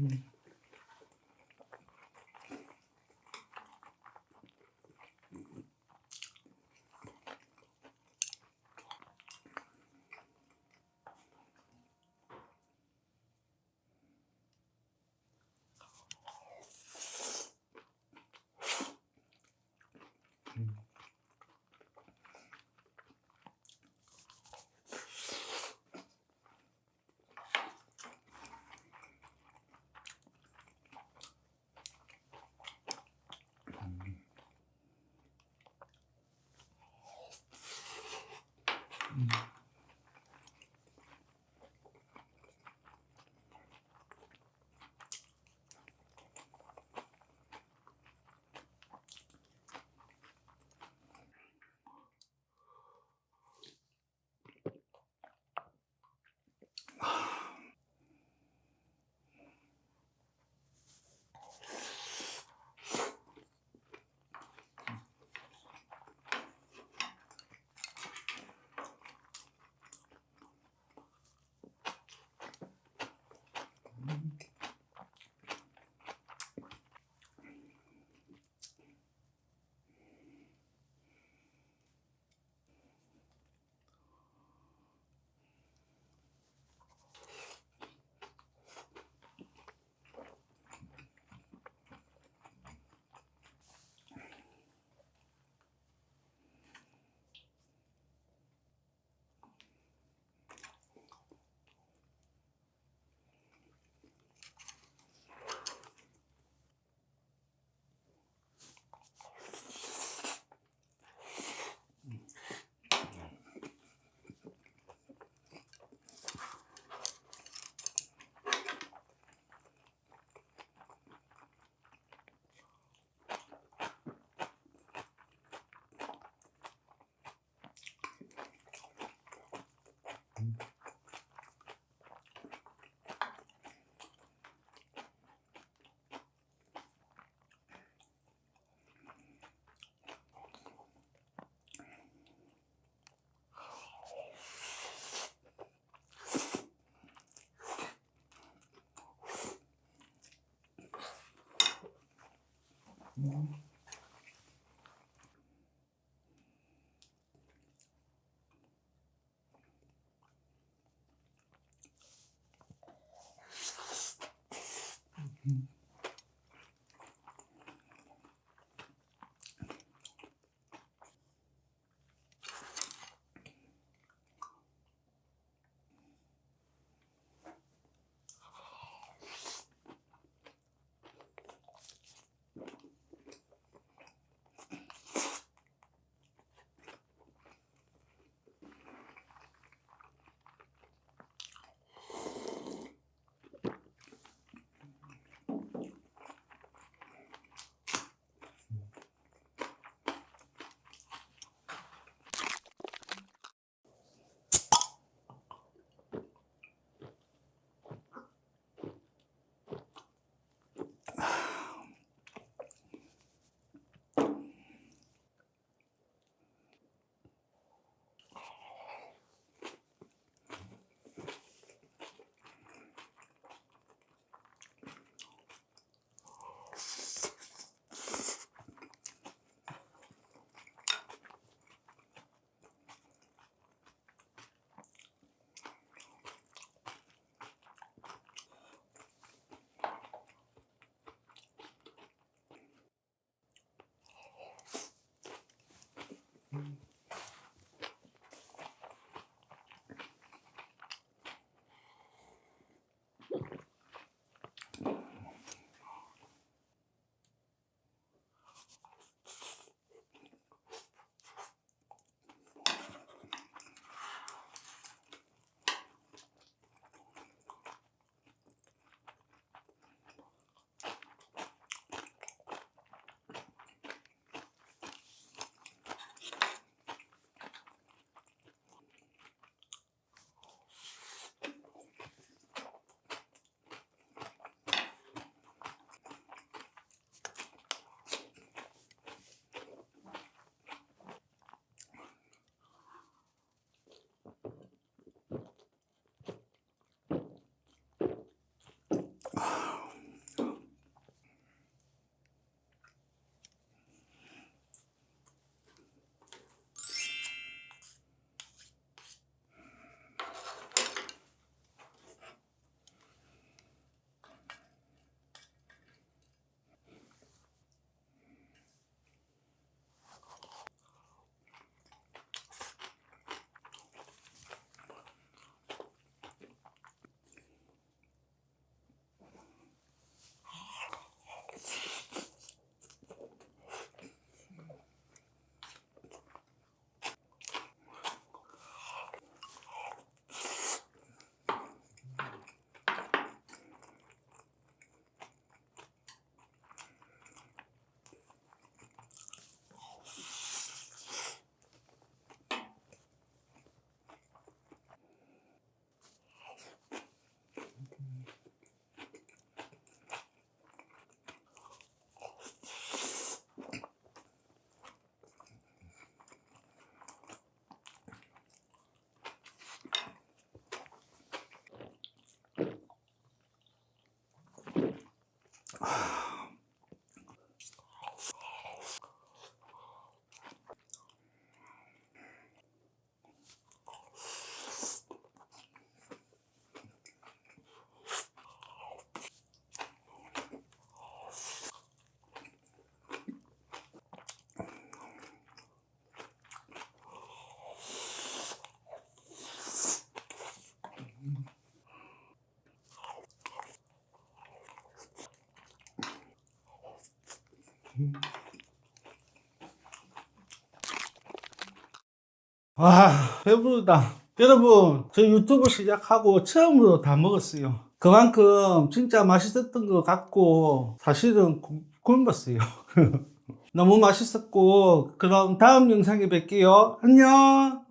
Mm-hmm. Mm-hmm. 와 배부르다. 여러분 저 유튜브 시작하고 처음으로 다 먹었어요. 그만큼 진짜 맛있었던 것 같고 사실은 굶었어요. 너무 맛있었고 그럼 다음 영상에 뵐게요. 안녕!